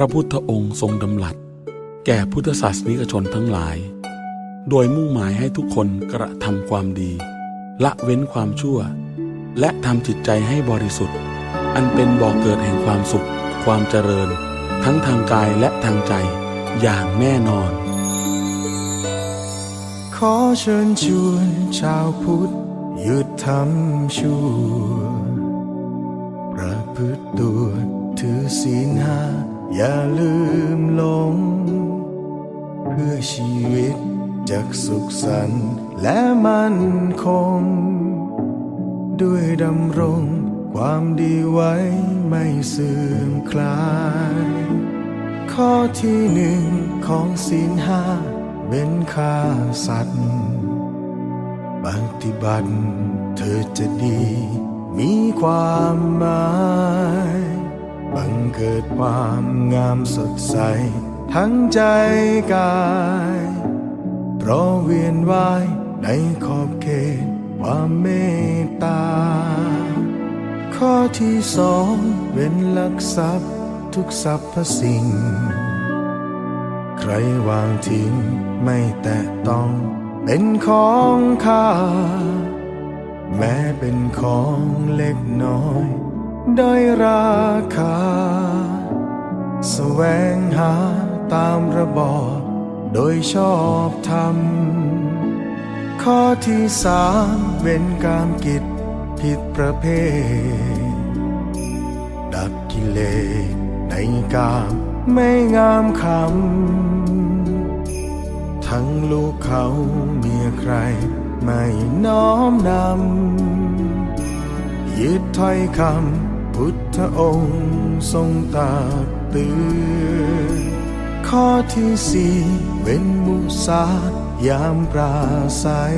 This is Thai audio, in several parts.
ระพุทธองค์ทรงดำรัส แก่พุทธศาสนิกชนทั้งหลาย โดยมุ่งหมายให้ทุกคนกระทำความดี ละเว้นความชั่ว และทำจิตใจให้บริสุทธิ์ อันเป็นบ่อกเกิดแห่งความสุข ความเจริญ ทั้งทางกายและทางใจอย่างแน่นอน ขอเชิญชวนชาวพุทธหยุดทำชั่วประพฤติตัวถือศีลห้า อย่าลืมหลง เพื่อชีวิตจากสุขสันต์และมั่นคง ด้วยดำรงความดีไว้ไม่เสื่อมคลาย ข้อที่หนึ่งของศีลห้าเป็นฆ่าสัตว์ปฏิบัติเธอจะดี มีความหมาย เกิดความงามสดใส ทั้งใจกาย เพราะเวียนว่ายในขอบเขตความเมตตา ข้อที่สองเป็นลักทรัพย์ทุกสรรพสิ่ง ใครวางทิ้งไม่แตะต้องเป็นของข้า แม้เป็นของเล็กน้อย ด้อยราคาแสวงหาตามระบอบโดยชอบธรรม ข้อที่สามเป็นการกิจผิดประเภท ดับกิเลสในกามไม่งามคำ ทั้งลูกเขาเมียใครไม่น้อมนำยึดถ้อยคำ พุทธองค์ทรงตรัสเตือนข้อที่สี่เว้นมุสายามปราศัย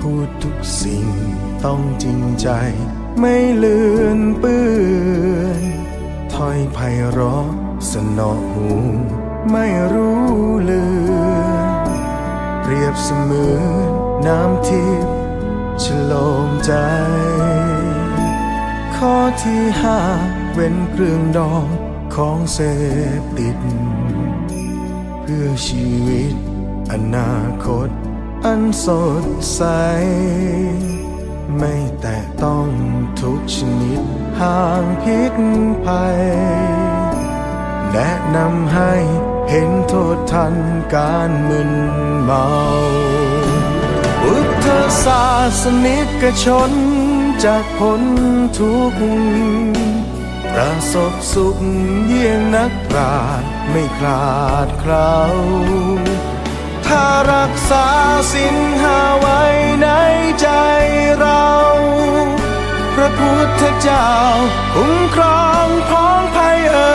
พูดทุกสิ่งต้องจริงใจ ไม่เลือนเปื้อนถ้อยไพเราะสนอหูไม่รู้เลือนเปรียบเสมือนน้ำทิพย์ฉลมใจ ข้อที่ห้าเป็นเครื่องดองของเสพติด เพื่อชีวิต อนาคต อันสดใส ไม่แตะต้องทุกชนิดห่างพิษภัย แนะนำให้เห็นโทษทันการมึนเมาพุทธศาสนิกชน จากพ้นทุกข์ประสบสุขเยี่ยงนักปราชญ์ไม่คลาดคล้าถ้ารักษาสินหาไว้ในใจเรา พระพุทธเจ้าคุ้มครองพ้องภัยเอ่